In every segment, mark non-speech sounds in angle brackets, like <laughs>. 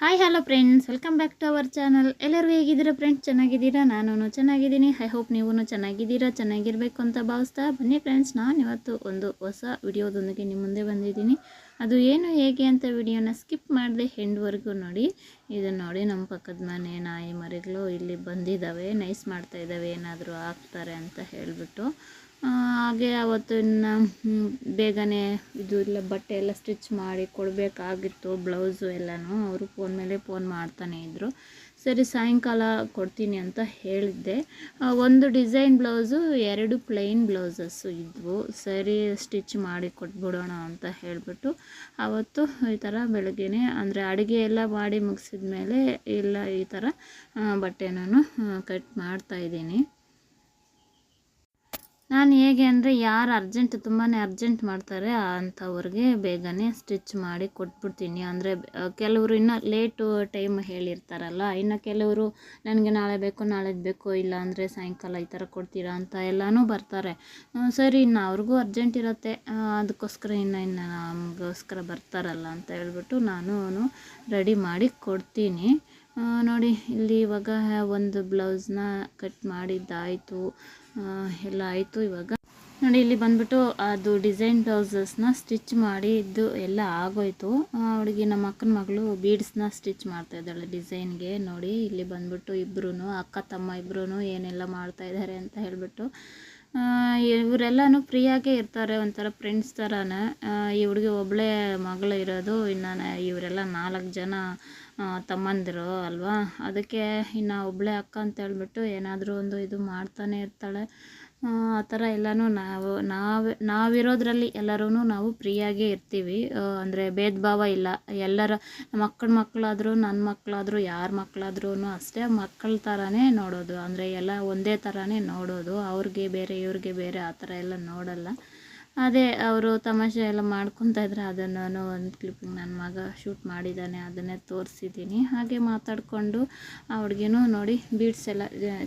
Hi hello friends welcome back to our channel ಎಲ್ಲರೂ ಹೇಗಿದ್ದೀರಾ friends ಚೆನ್ನಾಗಿದ್ದೀರಾ? ನಾನು ಚೆನ್ನಾಗಿದ್ದೀನಿ. ಐ ಹೋಪ್ ನೀವು ಚೆನ್ನಾಗಿದ್ದೀರಾ? ಚೆನ್ನಾಗಿರಬೇಕು ಅಂತ ಭಾವಿಸ್ತಾ ಬನ್ನಿ ಫ್ರೆಂಡ್ಸ್ ನಾನು ಇವತ್ತು ಒಂದು ಹೊಸ ವಿಡಿಯೋದೊಂದಿಗೆ ನಿಮ್ಮ ಮುಂದೆ ಬಂದಿದ್ದೀನಿ. ಅದು ಏನು, ಹೇಗೆ ಅಂತ ವಿಡಿಯೋನ ಸ್ಕಿಪ್ ಮಾಡದೆ ಹೆಂಡ್ವರೆಗೂ ನೋಡಿ. ಇದನ್ನು ನೋಡಿ ನಮ್ಮ ಪಕ್ಕದ ಮನೆ ನಾಯಿ ಮರಿಗಳು ಇಲ್ಲಿ ಬಂದಿದ್ದಾವೆ. ನೈಸ್ ಮಾಡ್ತಾ ಇದ್ದಾವೆ. ಏನಾದರೂ ಆಗ್ತಾರೆ ಅಂತ ಹೇಳಿಬಿಟ್ಟು. ಹಾಗೆ ಅವತ್ತು ಇನ್ನು ಬೇಗನೆ ಇದು ಇಲ್ಲ, ಬಟ್ಟೆ ಎಲ್ಲ ಸ್ಟಿಚ್ ಮಾಡಿ ಕೊಡಬೇಕಾಗಿತ್ತು ಬ್ಲೌಸು ಎಲ್ಲನೂ. ಅವರು ಫೋನ್ ಮೇಲೆ ಫೋನ್ ಮಾಡ್ತಾನೆ ಇದ್ದರು ಸರಿ, ಸಾಯಂಕಾಲ ಕೊಡ್ತೀನಿ ಅಂತ ಹೇಳಿದ್ದೆ. ಒಂದು ಡಿಸೈನ್ ಬ್ಲೌಸು ಎರಡು ಪ್ಲೈನ್ ಬ್ಲೌಸಸ್ಸು ಇದ್ವು. ಸರಿ ಸ್ಟಿಚ್ ಮಾಡಿ ಕೊಟ್ಬಿಡೋಣ ಅಂತ ಹೇಳಿಬಿಟ್ಟು ಆವತ್ತು ಈ ಥರ ಬೆಳಗ್ಗೆನೇ, ಅಂದರೆ ಅಡುಗೆ ಎಲ್ಲ ಮಾಡಿ ಮುಗಿಸಿದ ಮೇಲೆ ಎಲ್ಲ ಈ ಥರ ಬಟ್ಟೆ ನಾನು ಕಟ್ ಮಾಡ್ತಾಯಿದ್ದೀನಿ ನಾನು ಹೇಗೆ ಅಂದರೆ ಯಾರು ಅರ್ಜೆಂಟ್ ತುಂಬಾ ಅರ್ಜೆಂಟ್ ಮಾಡ್ತಾರೆ ಅಂಥವ್ರಿಗೆ ಬೇಗನೆ ಸ್ಟಿಚ್ ಮಾಡಿ ಕೊಟ್ಬಿಡ್ತೀನಿ. ಅಂದರೆ ಕೆಲವರು ಇನ್ನೂ ಲೇಟು ಟೈಮ್ ಹೇಳಿರ್ತಾರಲ್ಲ, ಇನ್ನು ಕೆಲವರು ನನಗೆ ನಾಳೆ ಬೇಕು ನಾಳೆ ಬೇಕು, ಇಲ್ಲ ಅಂದರೆ ಸಾಯಂಕಾಲ ಈ ಥರ ಕೊಡ್ತೀರಾ ಅಂತ ಎಲ್ಲನೂ ಬರ್ತಾರೆ. ಸರಿ, ಇನ್ನು ಅವ್ರಿಗೂ ಅರ್ಜೆಂಟ್ ಇರುತ್ತೆ. ಅದಕ್ಕೋಸ್ಕರ ಇನ್ನು ಇನ್ನು ನಮಗೋಸ್ಕರ ಬರ್ತಾರಲ್ಲ ಅಂತ ಹೇಳ್ಬಿಟ್ಟು ನಾನು ರೆಡಿ ಮಾಡಿ ಕೊಡ್ತೀನಿ. ನೋಡಿ, ಇಲ್ಲಿ ಇವಾಗ ಒಂದು ಬ್ಲೌಸ್ನ ಕಟ್ ಮಾಡಿದ್ದಾಯಿತು. ಎಲ್ಲ ಆಯಿತು ಇವಾಗ. ನೋಡಿ, ಇಲ್ಲಿ ಬಂದ್ಬಿಟ್ಟು ಅದು ಡಿಸೈನ್ ಬ್ಲೌಸಸ್ನ ಸ್ಟಿಚ್ ಮಾಡಿ ಇದ್ದು ಎಲ್ಲ ಆಗೋಯ್ತು. ಅವಳಿಗೆ ನಮ್ಮ ಅಕ್ಕನ ಮಗಳು ಬೀಡ್ಸ್ನ ಸ್ಟಿಚ್ ಮಾಡ್ತಾ ಇದ್ದಾಳೆ ಡಿಸೈನ್ಗೆ. ನೋಡಿ, ಇಲ್ಲಿ ಬಂದ್ಬಿಟ್ಟು ಇಬ್ಬರೂ ಅಕ್ಕ, ತಮ್ಮ ಇಬ್ಬರೂ ಏನೆಲ್ಲ ಮಾಡ್ತಾ ಇದ್ದಾರೆ ಅಂತ ಹೇಳ್ಬಿಟ್ಟು ಇವರೆಲ್ಲನೂ ಫ್ರೀಯಾಗೇ ಇರ್ತಾರೆ ಒಂಥರ ಫ್ರೆಂಡ್ಸ್ ಥರನೇ ಈ ಹುಡುಗಿ ಒಬ್ಬಳೇ ಮಗಳು ಇರೋದು, ಇನ್ನು ಇವರೆಲ್ಲ ನಾಲ್ಕು ಜನ ತಮ್ಮಂದಿರು ಅಲ್ವಾ? ಅದಕ್ಕೆ ಇನ್ನು ಒಬ್ಬಳೇ ಅಕ್ಕ ಅಂತ ಹೇಳ್ಬಿಟ್ಟು ಏನಾದರೂ ಒಂದು ಇದು ಮಾಡ್ತಾನೆ ಇರ್ತಾಳೆ. ಆ ಥರ ಎಲ್ಲನೂ ನಾವು ನಾವು, ನಾವಿರೋದ್ರಲ್ಲಿ ಎಲ್ಲರೂ ನಾವು ಪ್ರೀಯಾಗೇ ಇರ್ತೀವಿ. ಅಂದರೆ ಭೇದ ಭಾವ ಇಲ್ಲ. ಎಲ್ಲರ ನಮ್ಮ ಮಕ್ಕಳಾದರೂ ನನ್ನ ಮಕ್ಕಳಾದರೂ ಯಾರ ಮಕ್ಕಳಾದ್ರೂ ಅಷ್ಟೇ ಮಕ್ಕಳ ಥರನೇ ನೋಡೋದು. ಅಂದರೆ ಎಲ್ಲ ಒಂದೇ ಥರನೇ ನೋಡೋದು. ಅವ್ರಿಗೆ ಬೇರೆ, ಇವ್ರಿಗೆ ಬೇರೆ ಆ ಥರ ಎಲ್ಲ ನೋಡಲ್ಲ. ಅದೇ ಅವರು ತಮಾಷೆ ಎಲ್ಲ ಮಾಡ್ಕೊತಾ ಇದ್ರೆ ಅದನ್ನು ನಾನು ಒಂದು ಕ್ಲಿಪ್ಪಿಂಗ್ ನನ್ನ ಮಗ ಶೂಟ್ ಮಾಡಿದ್ದಾನೆ ಅದನ್ನೇ ತೋರಿಸಿದ್ದೀನಿ. ಹಾಗೆ ಮಾತಾಡಿಕೊಂಡು ಆ ನೋಡಿ ಬೀಡ್ಸ್ ಎಲ್ಲ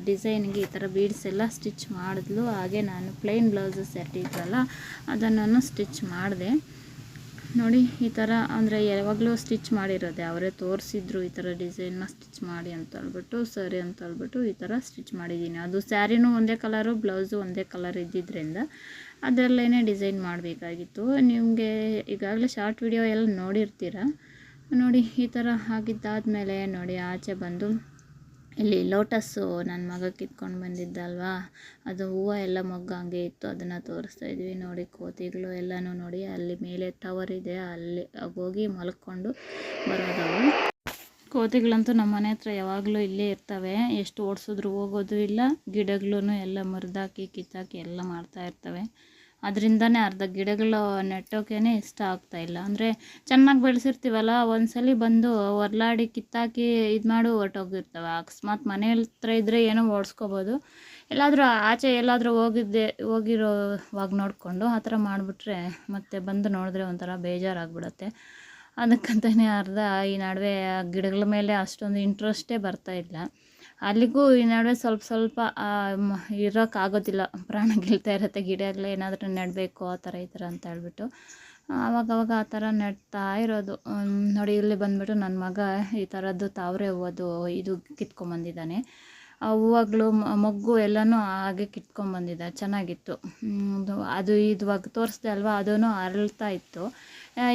ಡಿಸೈನ್ಗೆ ಈ ಥರ ಬೀಡ್ಸ್ ಎಲ್ಲ ಸ್ಟಿಚ್ ಮಾಡಿದ್ಲು. ಹಾಗೆ ನಾನು ಪ್ಲೈನ್ ಬ್ಲೌಸು ಸೆಟ್ ಇದ್ರಲ್ಲ ಅದನ್ನು ಸ್ಟಿಚ್ ಮಾಡಿದೆ. ನೋಡಿ ಈ ಥರ, ಅಂದರೆ ಯಾವಾಗಲೂ ಸ್ಟಿಚ್ ಮಾಡಿರೋದೆ. ಅವರೇ ತೋರಿಸಿದ್ರು ಈ ಥರ ಡಿಸೈನ್ನ ಸ್ಟಿಚ್ ಮಾಡಿ ಅಂತ ಹೇಳ್ಬಿಟ್ಟು, ಸರಿ ಅಂತ ಹೇಳ್ಬಿಟ್ಟು ಈ ಥರ ಸ್ಟಿಚ್ ಮಾಡಿದ್ದೀನಿ. ಅದು ಸ್ಯಾರಿನೂ ಒಂದೇ ಕಲರು ಬ್ಲೌಸು ಒಂದೇ ಕಲರ್ ಇದ್ದಿದ್ದರಿಂದ ಅದರಲ್ಲೇ ಡಿಸೈನ್ ಮಾಡಬೇಕಾಗಿತ್ತು. ನಿಮಗೆ ಈಗಾಗಲೇ ಶಾರ್ಟ್ ವಿಡಿಯೋ ಎಲ್ಲ ನೋಡಿರ್ತೀರ? ನೋಡಿ, ಈ ಥರ ಆಗಿದ್ದಾದಮೇಲೆ ನೋಡಿ, ಆಚೆ ಬಂದು ಇಲ್ಲಿ ಲೋಟಸ್ಸು ನನ್ನ ಮಗ ಕಿತ್ಕೊಂಡು ಬಂದಿದ್ದಲ್ವಾ? ಅದು ಹೂವು ಎಲ್ಲ ಮೊಗ್ಗು ಹಂಗೆ ಇತ್ತು, ಅದನ್ನು ತೋರಿಸ್ತಾ ಇದ್ವಿ. ನೋಡಿ, ಕೋತಿಗಳು ಎಲ್ಲನೂ ನೋಡಿ, ಅಲ್ಲಿ ಮೇಲೆ ಟವರ್ ಇದೆ, ಅಲ್ಲಿ ಹೋಗಿ ಮಲ್ಕೊಂಡು ಬರೋದವು ಕೋತಿಗಳಂತೂ ನಮ್ಮ ಮನೆ ಹತ್ರ ಯಾವಾಗಲೂ ಇಲ್ಲೇ ಇರ್ತವೆ. ಎಷ್ಟು ಓಡಿಸಿದ್ರು ಹೋಗೋದು ಇಲ್ಲ. ಗಿಡಗಳೂ ಎಲ್ಲ ಮುರಿದಾಕಿ, ಕಿತ್ತಾಕಿ ಎಲ್ಲ ಮಾಡ್ತಾ ಇರ್ತವೆ. ಅದರಿಂದನೇ ಅರ್ಧ ಗಿಡಗಳು ನೆಟ್ಟೋಕೆ ಇಷ್ಟ ಆಗ್ತಾ ಇಲ್ಲ. ಅಂದರೆ ಚೆನ್ನಾಗಿ ಬೆಳೆಸಿರ್ತೀವಲ್ಲ, ಒಂದ್ಸಲಿ ಬಂದು ಹೊರ್ಲಾಡಿ ಕಿತ್ತಾಕಿ ಇದು ಮಾಡು ಹೊರ್ಟೋಗಿರ್ತವೆ. ಅಕಸ್ಮಾತ್ ಮನೆ ಹತ್ರ ಇದ್ದರೆ ಏನೋ ಓಡಿಸ್ಕೋಬೋದು. ಎಲ್ಲಾದರೂ ಆಚೆ ಎಲ್ಲಾದರೂ ಹೋಗಿದ್ದೆ, ಹೋಗಿರೋವಾಗ ನೋಡಿಕೊಂಡು ಆ ಥರ ಮಾಡಿಬಿಟ್ರೆ ಮತ್ತೆ ಬಂದು ನೋಡಿದ್ರೆ ಒಂಥರ ಬೇಜಾರಾಗ್ಬಿಡತ್ತೆ. ಅದಕ್ಕಂತಲೇ ಅರ್ಧ ಈ ನಡುವೆ ಗಿಡಗಳ ಮೇಲೆ ಅಷ್ಟೊಂದು ಇಂಟ್ರೆಸ್ಟೇ ಬರ್ತಾ ಇಲ್ಲ. ಅಲ್ಲಿಗೂ ಈ ನಡುವೆ ಸ್ವಲ್ಪ ಸ್ವಲ್ಪ ಇರೋಕ್ಕಾಗೋದಿಲ್ಲ ಪ್ರಾಣ ಗೆಲ್ತಾ ಇರುತ್ತೆ, ಗಿಡಗಳು ಏನಾದರೂ ನೆಡಬೇಕು, ಆ ಥರ ಈ ಥರ ಅಂತ ಹೇಳ್ಬಿಟ್ಟು. ಆವಾಗವಾಗ ಆ ಥರ ನೆಡ್ತಾ ಇರೋದು. ನೋಡಿ, ಇಲ್ಲಿ ಬಂದ್ಬಿಟ್ಟು ನನ್ನ ಮಗ ಈ ಥರದ್ದು ತಾವರೆ ಹೂವದು ಇದು ಕಿತ್ಕೊಂಬಂದಿದ್ದಾನೆ. ಆ ಹೂವಾಗ್ಲು ಮೊಗ್ಗು ಎಲ್ಲನೂ ಹಾಗೆ ಕಿತ್ಕೊಂಬಂದಿದ್ದ ಚೆನ್ನಾಗಿತ್ತು. ಅದು ಇದುವಾಗ ತೋರಿಸ್ದೆ ಅಲ್ವಾ ಅದೂ ಅರಳ್ತಾ ಇತ್ತು.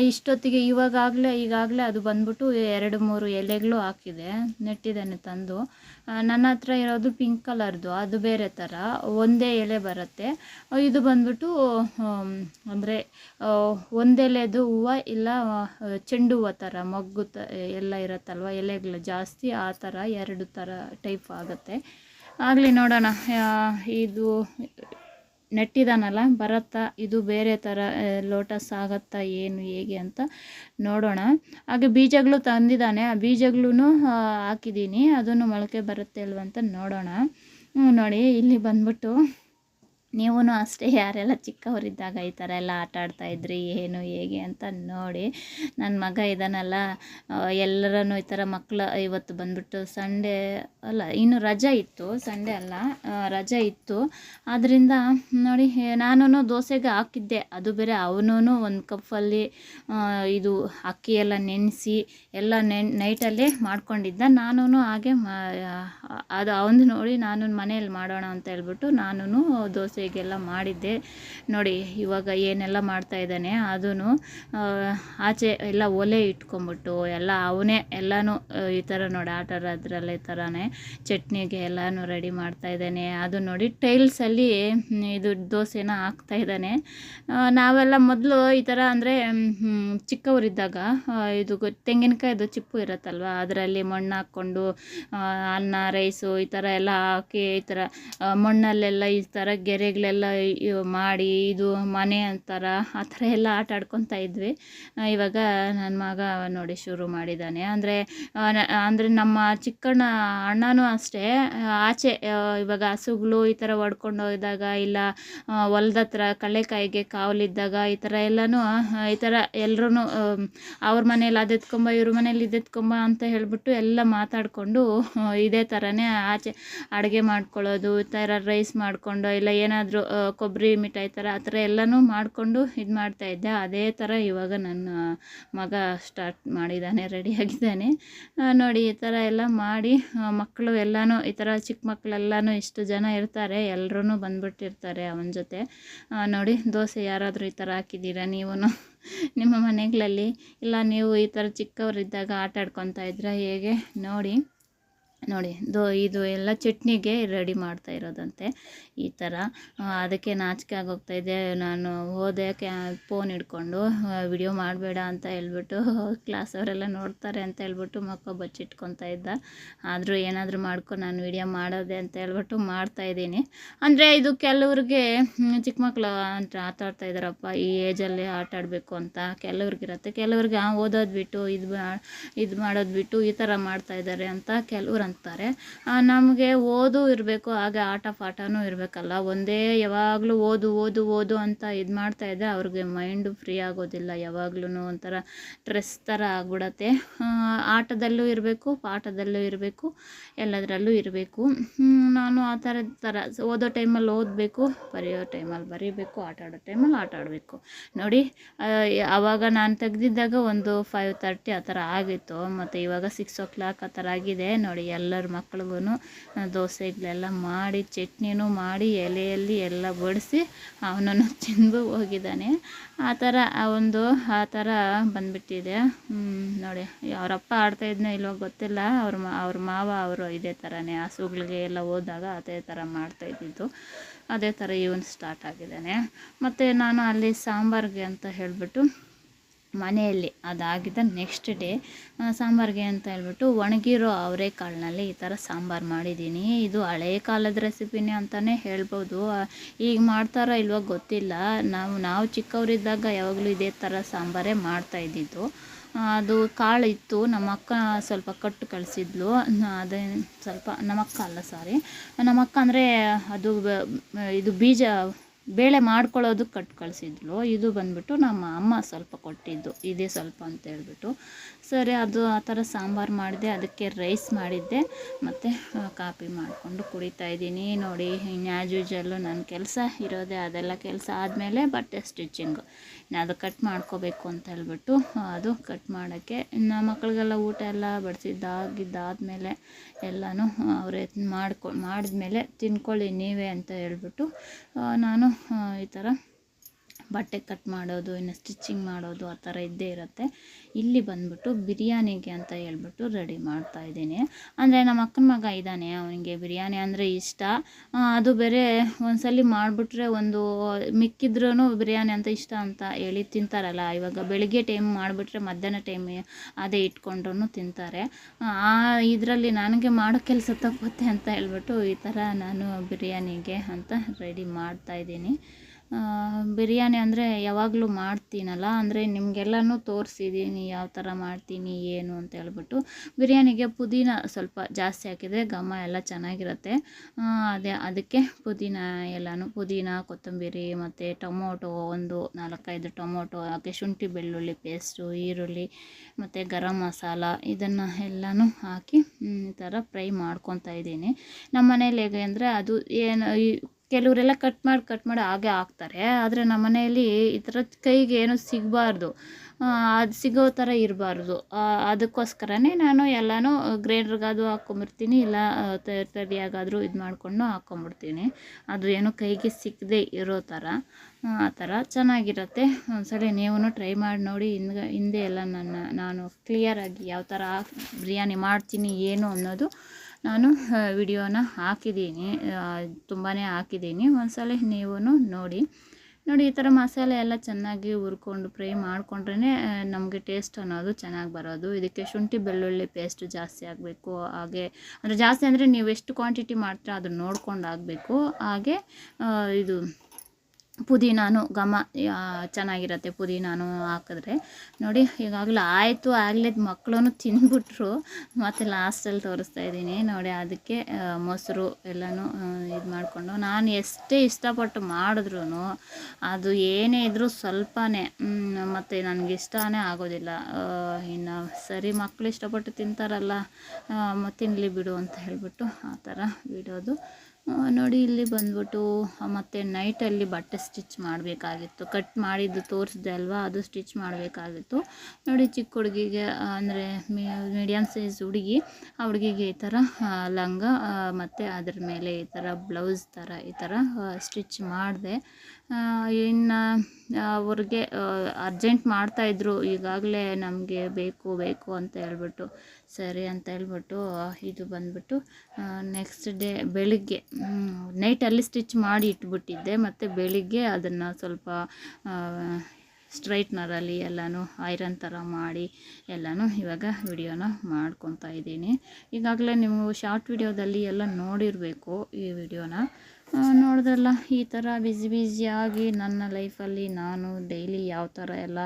ಇಷ್ಟೊತ್ತಿಗೆ ಇವಾಗಾಗಲೇ, ಈಗಾಗಲೇ ಅದು ಬಂದ್ಬಿಟ್ಟು ಎರಡು ಮೂರು ಎಲೆಗಳು ಹಾಕಿದೆ, ನೆಟ್ಟಿದ್ದಾನೆ ತಂದು. ನನ್ನ ಹತ್ರ ಇರೋದು ಪಿಂಕ್ ಕಲರ್ದು, ಅದು ಬೇರೆ ಥರ ಒಂದೇ ಎಲೆ ಬರುತ್ತೆ. ಇದು ಬಂದ್ಬಿಟ್ಟು ಅಂದರೆ ಒಂದೆಲೆದು ಹೂವು ಇಲ್ಲ ಚೆಂಡು ಹೂವು ಥರ ಮೊಗ್ಗು ತ, ಎಲ್ಲ ಇರುತ್ತಲ್ವ, ಎಲೆಗಳು ಜಾಸ್ತಿ, ಆ ಥರ ಎರಡು ಥರ ಟೈಪ್ ಆಗುತ್ತೆ. ಆಗಲಿ ನೋಡೋಣ. ಇದು ನೆಟ್ಟಿದಾನಲ್ಲ, ಬರತ್ತಾ, ಇದು ಬೇರೆ ಥರ ಲೋಟಸ್ ಆಗತ್ತಾ, ಏನು, ಹೇಗೆ ಅಂತ ನೋಡೋಣ. ಹಾಗೆ ಬೀಜಗಳು ತಂದಿದ್ದಾನೆ, ಆ ಬೀಜಗಳೂ ಹಾಕಿದ್ದೀನಿ, ಅದನ್ನು ಮೊಳಕೆ ಬರುತ್ತೆ ಅಂತ ನೋಡೋಣ. ನೋಡಿ, ಇಲ್ಲಿ ಬಂದ್ಬಿಟ್ಟು ನೀವೂ ಅಷ್ಟೇ ಯಾರೆಲ್ಲ ಚಿಕ್ಕವರಿದ್ದಾಗ ಈ ಥರ ಎಲ್ಲ ಆಟ ಆಡ್ತಾಯಿದ್ರಿ ಏನು, ಹೇಗೆ ಅಂತ ನೋಡಿ ನನ್ನ ಮಗ ಇದ್ದಾನಲ್ಲ ಎಲ್ಲರನ್ನು ಈ ಥರ ಮಕ್ಕಳು ಇವತ್ತು ಬಂದ್ಬಿಟ್ಟು ಸಂಡೇ ಅಲ್ಲ, ಇನ್ನು ರಜೆ ಇತ್ತು, ಸಂಡೇ ಅಲ್ಲ ರಜೆ ಇತ್ತು. ಆದ್ದರಿಂದ ನೋಡಿ ನಾನು ದೋಸೆಗೆ ಹಾಕಿದ್ದೆ. ಅದು ಬೇರೆ ಅವನೂ ಒಂದು ಕಪ್ಪಲ್ಲಿ ಇದು ಅಕ್ಕಿ ಎಲ್ಲ ನೆನೆಸಿ ಎಲ್ಲ ನೆನ್, ನೈಟಲ್ಲೇ ಮಾಡ್ಕೊಂಡಿದ್ದ. ನಾನು ಹಾಗೆ ಅದು ಅವನು ನೋಡಿ ನಾನು ಮನೆಯಲ್ಲಿ ಮಾಡೋಣ ಅಂತ ಹೇಳ್ಬಿಟ್ಟು ನಾನು ದೋಸೆಗೆಲ್ಲ ಮಾಡಿದ್ದೆ. ನೋಡಿ, ಇವಾಗ ಏನೆಲ್ಲ ಮಾಡ್ತಾ ಇದ್ದಾನೆ ಅದೂ ಆಚೆ ಎಲ್ಲ ಒಲೆ ಇಟ್ಕೊಂಬಿಟ್ಟು ಎಲ್ಲ ಅವನೇ ಎಲ್ಲನೂ ಈ ಥರ ನೋಡಿ ಆಟ ಈ ಥರನೇ ಚಟ್ನಿಗೆ ಎಲ್ಲನೂ ರೆಡಿ ಮಾಡ್ತಾ ಇದ್ದಾನೆ. ಅದು ನೋಡಿ ಟೈಲ್ಸಲ್ಲಿ ಇದು ದೋಸೆನ ಹಾಕ್ತಾ ಇದ್ದಾನೆ. ನಾವೆಲ್ಲ ಮೊದಲು ಈ ಥರ ಅಂದರೆ ಚಿಕ್ಕವರಿದ್ದಾಗ ಇದು ತೆಂಗಿನಕಾಯ್ದು ಚಿಪ್ಪು ಇರುತ್ತಲ್ವ, ಅದರಲ್ಲಿ ಮಣ್ಣು ಹಾಕ್ಕೊಂಡು ಅನ್ನ, ರೈಸು ಈ ಥರ ಎಲ್ಲ ಹಾಕಿ, ಈ ಥರ ಮಣ್ಣಲ್ಲೆಲ್ಲ ಈ ಥರ ಗೆರೆಗಳೆಲ್ಲ ಮಾಡಿ ಇದು ಮನೆ ಅಂತಾರ, ಆ ಥರ ಎಲ್ಲ ಆಟ ಆಡ್ಕೊತಾ ಇದ್ವಿ. ಇವಾಗ ನನ್ನ ಮಗ ನೋಡಿ ಶುರು ಮಾಡಿದ್ದಾನೆ ಅಂದರೆ ಅಂದರೆ ನಮ್ಮ ಚಿಕ್ಕಣ್ಣ ಅಣ್ಣನೂ ಅಷ್ಟೇ ಆಚೆ ಇವಾಗ ಹಸುಗಳು ಈ ಥರ ಹೊಡ್ಕೊಂಡು ಹೋದಾಗ ಇಲ್ಲ ಹೊಲ್ದ ಹತ್ರ ಕಳೆಕಾಯಿಗೆ ಕಾವಲಿದ್ದಾಗ ಈ ಥರ ಎಲ್ಲನೂ ಈ ಥರ ಎಲ್ಲರೂ ಅವ್ರ ಮನೇಲಿ ಅದು ಎತ್ಕೊಂಬ, ಇವ್ರ ಮನೇಲಿ ಇದು ಎತ್ಕೊಂಬ ಅಂತ ಹೇಳ್ಬಿಟ್ಟು ಎಲ್ಲ ಮಾತಾಡಿಕೊಂಡು ಇದೇ ಥರನೇ ಆಚೆ ಅಡುಗೆ ಮಾಡ್ಕೊಳ್ಳೋದು, ಈ ಥರ ರೈಸ್ ಮಾಡಿಕೊಂಡು, ಇಲ್ಲ ಏನಾದರೂ ಕೊಬ್ಬರಿ ಮಿಠಾಯಿ ಥರ, ಆ ಥರ ಎಲ್ಲನೂ ಮಾಡಿಕೊಂಡು ಇದು ಮಾಡ್ತಾಯಿದ್ದೆ ಅದೇ ಥರ ಇವಾಗ ನನ್ನ ಮಗ ಸ್ಟಾರ್ಟ್ ಮಾಡಿದ್ದಾನೆ ರೆಡಿಯಾಗಿದ್ದಾನೆ ನೋಡಿ ಈ ಥರ ಎಲ್ಲ ಮಾಡಿ ಮಕ್ಕಳು ಎಲ್ಲನೂ, ಈ ಥರ ಚಿಕ್ಕ ಮಕ್ಕಳೆಲ್ಲನೂ ಇಷ್ಟು ಜನ ಇರ್ತಾರೆ ಎಲ್ಲರೂ ಬಂದ್ಬಿಟ್ಟಿರ್ತಾರೆ ಅವನ ಜೊತೆ. ನೋಡಿ ದೋಸೆ ಯಾರಾದರೂ ಈ ಥರ ಹಾಕಿದ್ದೀರಾ ನೀವು <laughs> ನಿಮ್ಮ ಮನೆಗಳಲ್ಲಿ? ಇಲ್ಲ ನೀವು ಈ ಥರ ಚಿಕ್ಕವರಿದ್ದಾಗ ಆಟ ಆಡ್ಕೊತಾ ಹೇಗೆ? ನೋಡಿ. ನೋಡಿ ದೋ ಇದು ಎಲ್ಲ ಚಟ್ನಿಗೆ ರೆಡಿ ಮಾಡ್ತಾ ಇರೋದಂತೆ ಈ ಥರ ಅದಕ್ಕೆ ನಾಚಿಕೆ ಆಗೋಗ್ತಾಯಿದೆ ನಾನು ಹೋದೆ, ಕ್ಯಾ ಫೋನ್ ಹಿಡ್ಕೊಂಡು ವಿಡಿಯೋ ಮಾಡಬೇಡ ಅಂತ ಹೇಳ್ಬಿಟ್ಟು ಕ್ಲಾಸ್ ಅವರೆಲ್ಲ ನೋಡ್ತಾರೆ ಅಂತ ಹೇಳ್ಬಿಟ್ಟು ಮಕ್ಕ ಬಚ್ಚಿಟ್ಕೊತಾ ಇದ್ದ. ಆದರೂ ಏನಾದರೂ ಮಾಡ್ಕೊಂಡು ನಾನು ವಿಡಿಯೋ ಮಾಡೋದೆ ಅಂತ ಹೇಳ್ಬಿಟ್ಟು ಮಾಡ್ತಾ ಇದ್ದೀನಿ. ಅಂದರೆ ಇದು ಕೆಲವ್ರಿಗೆ ಚಿಕ್ಕ ಮಕ್ಕಳು ಅಂತ ಆಟ ಆಡ್ತಾ ಇದ್ದಾರಪ್ಪ, ಈ ಏಜಲ್ಲಿ ಆಟ ಆಡಬೇಕು ಅಂತ ಕೆಲವ್ರಿಗಿರತ್ತೆ. ಕೆಲವ್ರಿಗೆ ಓದೋದು ಬಿಟ್ಟು, ಇದು ಇದು ಮಾಡೋದು ಬಿಟ್ಟು ಈ ಥರ ಮಾಡ್ತಾ ಇದ್ದಾರೆ ಅಂತ ಕೆಲವ್ರು ನಮಗೆ ಓದು ಇರಬೇಕು, ಹಾಗೆ ಆಟ ಪಾಠನೂ ಇರಬೇಕಲ್ಲ. ಒಂದೇ ಯಾವಾಗಲೂ ಓದು ಓದು ಓದು ಅಂತ ಇದು ಮಾಡ್ತಾ ಇದ್ದರೆ ಅವ್ರಿಗೆ ಮೈಂಡು ಫ್ರೀ ಆಗೋದಿಲ್ಲ. ಯಾವಾಗ್ಲೂ ಒಂಥರ ಸ್ಟ್ರೆಸ್ ಥರ ಆಗ್ಬಿಡತ್ತೆ. ಆಟದಲ್ಲೂ ಇರಬೇಕು, ಪಾಠದಲ್ಲೂ ಇರಬೇಕು, ಎಲ್ಲದರಲ್ಲೂ ಇರಬೇಕು. ನಾನು ಆ ಥರದ ಥರ ಓದೋ ಟೈಮಲ್ಲಿ ಓದಬೇಕು, ಬರೆಯೋ ಟೈಮಲ್ಲಿ ಬರೀಬೇಕು, ಆಟ ಆಡೋ ಟೈಮಲ್ಲಿ ಆಟ ಆಡಬೇಕು. ನೋಡಿ ಆವಾಗ ನಾನು ತೆಗೆದಿದ್ದಾಗ ಒಂದು ಫೈವ್ ತರ್ಟಿ ಆ ಥರ ಆಗಿತ್ತು. ಮತ್ತು ಇವಾಗ ಸಿಕ್ಸ್ ಓ ಕ್ಲಾಕ್ ಆ ಥರ ಆಗಿದೆ. ನೋಡಿ ಎಲ್ಲರ ಮಕ್ಳಿಗೂ ದೋಸೆಗಳೆಲ್ಲ ಮಾಡಿ, ಚಟ್ನಿನೂ ಮಾಡಿ, ಎಲೆಯಲ್ಲಿ ಎಲ್ಲ ಬಡಿಸಿ ಅವನನ್ನು ತಿಂದು ಹೋಗಿದ್ದಾನೆ. ಆ ಥರ ಆ ಒಂದು, ಆ ಥರ ಬಂದ್ಬಿಟ್ಟಿದೆ. ನೋಡಿ ಅವರಪ್ಪ ಆಡ್ತಾ ಇದ್ನೋ ಇಲ್ವೋ ಗೊತ್ತಿಲ್ಲ. ಅವ್ರ ಮಾ, ಅವ್ರ ಮಾವ ಅವರು ಇದೇ ಥರನೇ ಹಸುಗಳಿಗೆ ಎಲ್ಲ ಹೋದಾಗ ಅದೇ ಥರ ಮಾಡ್ತಾ ಇದ್ದಿದ್ದು. ಅದೇ ಥರ ಇವನು ಸ್ಟಾರ್ಟ್ ಆಗಿದ್ದಾನೆ. ಮತ್ತು ನಾನು ಅಲ್ಲಿ ಸಾಂಬಾರಿಗೆ ಅಂತ ಹೇಳಿಬಿಟ್ಟು ಮನೆಯಲ್ಲಿ ಅದಾಗಿದ್ದ ನೆಕ್ಸ್ಟ್ ಡೇ ಸಾಂಬಾರಿಗೆ ಅಂತ ಹೇಳ್ಬಿಟ್ಟು ಒಣಗಿರೋ ಅವರೆಕಾಳಿನಲ್ಲಿ ಈ ಥರ ಸಾಂಬಾರು ಮಾಡಿದ್ದೀನಿ. ಇದು ಹಳೇ ಕಾಲದ ರೆಸಿಪಿನೇ ಅಂತಲೇ ಹೇಳ್ಬೋದು. ಈಗ ಮಾಡ್ತಾರೋ ಇಲ್ವೋ ಗೊತ್ತಿಲ್ಲ. ನಾವು ನಾವು ಚಿಕ್ಕವರಿದ್ದಾಗ ಯಾವಾಗಲೂ ಇದೇ ಥರ ಸಾಂಬಾರೇ ಮಾಡ್ತಾ ಇದ್ದಿದ್ದು. ಅದು ಕಾಳು ಇತ್ತು. ನಮ್ಮ ಅಕ್ಕ ಸ್ವಲ್ಪ ಕಟ್ಟು ಕಳಿಸಿದ್ಲು. ಅದೇ ಸ್ವಲ್ಪ, ನಮ್ಮಕ್ಕ ಅಲ್ಲ ಸಾರಿ ನಮ್ಮಕ್ಕ ಅಂದರೆ ಅದು ಇದು ಬೀಜ ಬೇಳೆ ಮಾಡ್ಕೊಳ್ಳೋದಕ್ಕೆ ಕಟ್ ಕಳಿಸಿದ್ಲು. ಇದು ಬಂದ್ಬಿಟ್ಟು ನಮ್ಮ ಅಮ್ಮ ಸ್ವಲ್ಪ ಕೊಟ್ಟಿದ್ದು. ಇದೇ ಸ್ವಲ್ಪ ಅಂತ ಹೇಳ್ಬಿಟ್ಟು. ಸರಿ, ಅದು ಆ ಥರ ಸಾಂಬಾರು ಮಾಡಿದೆ. ಅದಕ್ಕೆ ರೈಸ್ ಮಾಡಿದ್ದೆ. ಮತ್ತು ಕಾಪಿ ಮಾಡಿಕೊಂಡು ಕುಡಿತಾ ಇದ್ದೀನಿ. ನೋಡಿ ಆ್ಯಸ್ ಯೂಶಲ್ಲು ನನ್ನ ಕೆಲಸ ಇರೋದೇ ಅದೆಲ್ಲ ಕೆಲಸ ಆದಮೇಲೆ ಬಟ್ಟೆ ಸ್ಟಿಚಿಂಗು ಅದು ಕಟ್ ಮಾಡ್ಕೋಬೇಕು ಅಂತ ಹೇಳ್ಬಿಟ್ಟು ಅದು ಕಟ್ ಮಾಡೋಕ್ಕೆ. ಇನ್ನು ಮಕ್ಕಳಿಗೆಲ್ಲ ಊಟ ಎಲ್ಲ ಬಡಿಸಿದ್ದಾಗಿದ್ದಾದಮೇಲೆ ಎಲ್ಲನೂ ಅವರೇ ಮಾಡ್ಕೊ, ಮಾಡಿದ್ಮೇಲೆ ತಿನ್ಕೊಳ್ಳಿ ನೀವೇ ಅಂತ ಹೇಳ್ಬಿಟ್ಟು ನಾನು ಈ ಥರ ಬಟ್ಟೆ ಕಟ್ ಮಾಡೋದು ಇನ್ನು ಸ್ಟಿಚಿಂಗ್ ಮಾಡೋದು ಆ ಥರ ಇದ್ದೇ ಇರುತ್ತೆ. ಇಲ್ಲಿ ಬಂದ್ಬಿಟ್ಟು ಬಿರಿಯಾನಿಗೆ ಅಂತ ಹೇಳ್ಬಿಟ್ಟು ರೆಡಿ ಮಾಡ್ತಾ ಇದ್ದೀನಿ. ಅಂದರೆ ನಮ್ಮ ಅಕ್ಕನ ಮಗ ಇದ್ದಾನೆ ಅವನಿಗೆ ಬಿರಿಯಾನಿ ಅಂದರೆ ಇಷ್ಟ. ಅದು ಬೇರೆ ಒಂದ್ಸಲಿ ಮಾಡಿಬಿಟ್ರೆ ಒಂದು ಮಿಕ್ಕಿದ್ರೂ ಬಿರಿಯಾನಿ ಅಂತ ಇಷ್ಟ ಅಂತ ಹೇಳಿ ತಿಂತಾರಲ್ಲ. ಇವಾಗ ಬೆಳಿಗ್ಗೆ ಟೈಮ್ ಮಾಡಿಬಿಟ್ರೆ ಮಧ್ಯಾಹ್ನ ಟೈಮ್ ಅದೇ ಇಟ್ಕೊಂಡ್ರು ತಿಂತಾರೆ. ಆ ಇದರಲ್ಲಿ ನನಗೆ ಮಾಡೋ ಕೆಲಸ ತಪ್ಪುತ್ತೆ ಅಂತ ಹೇಳ್ಬಿಟ್ಟು ಈ ಥರ ನಾನು ಬಿರಿಯಾನಿಗೆ ಅಂತ ರೆಡಿ ಮಾಡ್ತಾ ಇದ್ದೀನಿ. ಆ, ಬಿರಿಯಾನಿ ಅಂದರೆ ಯಾವಾಗಲೂ ಮಾಡ್ತೀನಲ್ಲ, ಅಂದರೆ ನಿಮಗೆಲ್ಲನೂ ತೋರಿಸಿದ್ದೀನಿ ಯಾವ ಥರ ಮಾಡ್ತೀನಿ, ಏನು ಅಂತ ಹೇಳ್ಬಿಟ್ಟು. ಬಿರಿಯಾನಿಗೆ ಪುದೀನ ಸ್ವಲ್ಪ ಜಾಸ್ತಿ ಹಾಕಿದರೆ ಘಮ ಎಲ್ಲ ಚೆನ್ನಾಗಿರುತ್ತೆ. ಅದೇ ಅದಕ್ಕೆ ಪುದೀನ ಎಲ್ಲನೂ, ಪುದೀನ, ಕೊತ್ತಂಬರಿ ಮತ್ತು ಟೊಮೊಟೊ, ಒಂದು ನಾಲ್ಕೈದು ಟೊಮೊಟೊ ಹಾಕಿ ಶುಂಠಿ ಬೆಳ್ಳುಳ್ಳಿ ಪೇಸ್ಟು ಈರುಳ್ಳಿ ಮತ್ತು ಗರಂ ಮಸಾಲ ಇದನ್ನು ಎಲ್ಲನೂ ಹಾಕಿ ಈ ಥರ ಫ್ರೈ ಮಾಡ್ಕೊತಾ ಇದ್ದೀನಿ. ನಮ್ಮ ಮನೇಲಿ ಹೇಗೆ ಅಂದರೆ ಅದು ಏನು ಕೆಲವರೆಲ್ಲ ಕಟ್ ಮಾಡಿ ಕಟ್ ಮಾಡಿ ಹಾಗೆ ಹಾಕ್ತಾರೆ. ಆದರೆ ನಮ್ಮ ಮನೆಯಲ್ಲಿ ಈ ಥರ ಕೈಗೆ ಏನು ಸಿಗಬಾರ್ದು. ಅದು ಸಿಗೋ ಥರ ಇರಬಾರ್ದು. ಅದಕ್ಕೋಸ್ಕರನೇ ನಾನು ಎಲ್ಲನೂ ಗ್ರೈಂಡ್ರಿಗಾದರೂ ಹಾಕ್ಕೊಂಬಿಡ್ತೀನಿ ಇಲ್ಲ ತಡಿಯಾಗಾದರೂ ಇದು ಮಾಡಿಕೊಂಡು ಹಾಕ್ಕೊಂಬಿಡ್ತೀನಿ. ಅದು ಏನು ಕೈಗೆ ಸಿಕ್ಕದೆ ಇರೋ ಥರ ಆ, ಥರ ಚೆನ್ನಾಗಿರುತ್ತೆ. ಒಂದ್ಸಲ ನೀವು ಟ್ರೈ ಮಾಡಿ ನೋಡಿ. ಹಿಂದೆ ಹಿಂದೆ ಎಲ್ಲ ನನ್ನ ನಾನು ಕ್ಲಿಯರಾಗಿ ಯಾವ ಥರ ಬಿರಿಯಾನಿ ಮಾಡ್ತೀನಿ ಏನು ಅನ್ನೋದು ನಾನು ವಿಡಿಯೋನ ಹಾಕಿದ್ದೀನಿ. ತುಂಬಾ ಹಾಕಿದ್ದೀನಿ. ಒಂದ್ಸಲ ನೀವು ನೋಡಿ. ನೋಡಿ, ಈ ಥರ ಮಸಾಲೆ ಎಲ್ಲ ಚೆನ್ನಾಗಿ ಹುರ್ಕೊಂಡು ಫ್ರೈ ಮಾಡಿಕೊಂಡ್ರೇ ನಮಗೆ ಟೇಸ್ಟ್ ಅನ್ನೋದು ಚೆನ್ನಾಗಿ ಬರೋದು. ಇದಕ್ಕೆ ಶುಂಠಿ ಬೆಳ್ಳುಳ್ಳಿ ಪೇಸ್ಟ್ ಜಾಸ್ತಿ ಆಗಬೇಕು ಹಾಗೆ, ಅಂದರೆ ಜಾಸ್ತಿ ಅಂದರೆ ನೀವು ಎಷ್ಟು ಕ್ವಾಂಟಿಟಿ ಮಾಡ್ತೀರ ಅದನ್ನ ನೋಡ್ಕೊಂಡು ಆಗಬೇಕು ಹಾಗೆ ಇದು ಪುದೀನಾನು ಘಮ ಚೆನ್ನಾಗಿರತ್ತೆ ಪುದೀನಾನು ಹಾಕಿದ್ರೆ. ನೋಡಿ, ಈಗಾಗಲೇ ಆಯಿತು, ಆಗಲೇ ಮಕ್ಕಳು ತಿಂದ್ಬಿಟ್ರು ಮತ್ತು ಲಾಸ್ಟಲ್ಲಿ ತೋರಿಸ್ತಾ ಇದ್ದೀನಿ. ನೋಡಿ, ಅದಕ್ಕೆ ಮೊಸರು ಎಲ್ಲನೂ ಇದು ಮಾಡಿಕೊಂಡು. ನಾನು ಎಷ್ಟೇ ಇಷ್ಟಪಟ್ಟು ಮಾಡಿದ್ರು ಅದು ಏನೇ ಇದ್ದರೂ ಸ್ವಲ್ಪನೇ ಮತ್ತು ನನಗೆ ಇಷ್ಟನೇ ಆಗೋದಿಲ್ಲ. ಇನ್ನು ಸರಿ ಮಕ್ಕಳು ಇಷ್ಟಪಟ್ಟು ತಿಂತಾರಲ್ಲ ತಿನ್ನಲಿ ಬಿಡು ಅಂತ ಹೇಳಿಬಿಟ್ಟು ಆ ಥರ ಬಿಡೋದು. ನೋಡಿ ಇಲ್ಲಿ ಬಂದ್ಬಿಟ್ಟು ಮತ್ತು ನೈಟಲ್ಲಿ ಬಟ್ಟೆ ಸ್ಟಿಚ್ ಮಾಡಬೇಕಾಗಿತ್ತು. ಕಟ್ ಮಾಡಿದ್ದು ತೋರಿಸಿದೆ ಅಲ್ವಾ? ಅದು ಸ್ಟಿಚ್ ಮಾಡಬೇಕಾಗಿತ್ತು. ನೋಡಿ ಚಿಕ್ಕ ಹುಡುಗಿಗೆ ಅಂದರೆ ಮೀಡಿಯಮ್ ಸೈಜ್ ಹುಡುಗಿ ಆ ಹುಡುಗಿಗೆ ಈ ಥರ ಲಂಗ ಮತ್ತು ಅದ್ರ ಮೇಲೆ ಈ ಥರ ಬ್ಲೌಸ್ ಥರ ಈ ಥರ ಸ್ಟಿಚ್ ಮಾಡಿದೆ. ಇನ್ನು ಅವ್ರಿಗೆ ಅರ್ಜೆಂಟ್ ಮಾಡ್ತಾಯಿದ್ರು ಈಗಾಗಲೇ ನಮಗೆ ಬೇಕು ಬೇಕು ಅಂತ ಹೇಳ್ಬಿಟ್ಟು, ಸರಿ ಅಂತ ಹೇಳ್ಬಿಟ್ಟು ಇದು ಬಂದ್ಬಿಟ್ಟು ನೆಕ್ಸ್ಟ್ ಡೇ ಬೆಳಿಗ್ಗೆ ನೈಟಲ್ಲಿ ಸ್ಟಿಚ್ ಮಾಡಿ ಇಟ್ಬಿಟ್ಟಿದ್ದೆ. ಮತ್ತು ಬೆಳಿಗ್ಗೆ ಅದನ್ನು ಸ್ವಲ್ಪ ಸ್ಟ್ರೈಟ್ನರಲ್ಲಿ ಎಲ್ಲನೂ ಐರನ್ ಥರ ಮಾಡಿ ಎಲ್ಲನೂ ಇವಾಗ ವಿಡಿಯೋನ ಮಾಡ್ಕೊತಾ ಇದ್ದೀನಿ. ಈಗಾಗಲೇ ನೀವು ಶಾರ್ಟ್ ವಿಡಿಯೋದಲ್ಲಿ ಎಲ್ಲ ನೋಡಿರಬೇಕು ಈ ವಿಡಿಯೋನ. ನೋಡಿದ್ರಲ್ಲ, ಈ ಥರ ಬ್ಯುಸಿ ಬ್ಯುಸಿಯಾಗಿ ನನ್ನ ಲೈಫಲ್ಲಿ ನಾನು ಡೈಲಿ ಯಾವ ಥರ ಎಲ್ಲ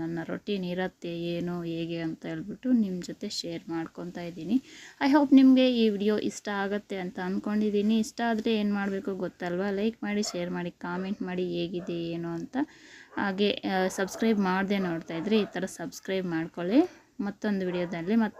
ನನ್ನ ರೊಟೀನ್ ಇರುತ್ತೆ, ಏನು, ಹೇಗೆ ಅಂತ ಹೇಳ್ಬಿಟ್ಟು ನಿಮ್ಮ ಜೊತೆ ಶೇರ್ ಮಾಡ್ಕೊತಾ ಇದ್ದೀನಿ. ಐ ಹೋಪ್ ನಿಮಗೆ ಈ ವಿಡಿಯೋ ಇಷ್ಟ ಆಗುತ್ತೆ ಅಂತ ಅಂದ್ಕೊಂಡಿದ್ದೀನಿ ಇಷ್ಟ ಆದರೆ ಏನು ಮಾಡಬೇಕು ಗೊತ್ತಲ್ವಾ? ಲೈಕ್ ಮಾಡಿ ಶೇರ್ ಮಾಡಿ ಕಾಮೆಂಟ್ ಮಾಡಿ ಹೇಗಿದೆ, ಏನು ಅಂತ. ಹಾಗೆ ಸಬ್ಸ್ಕ್ರೈಬ್ ಮಾಡದೆ ನೋಡ್ತಾ ಇದ್ರೆ ಈ ಥರ ಸಬ್ಸ್ಕ್ರೈಬ್ ಮಾಡ್ಕೊಳ್ಳಿ. ಮತ್ತೊಂದು ವಿಡಿಯೋದಲ್ಲಿ ಮತ್ತೆ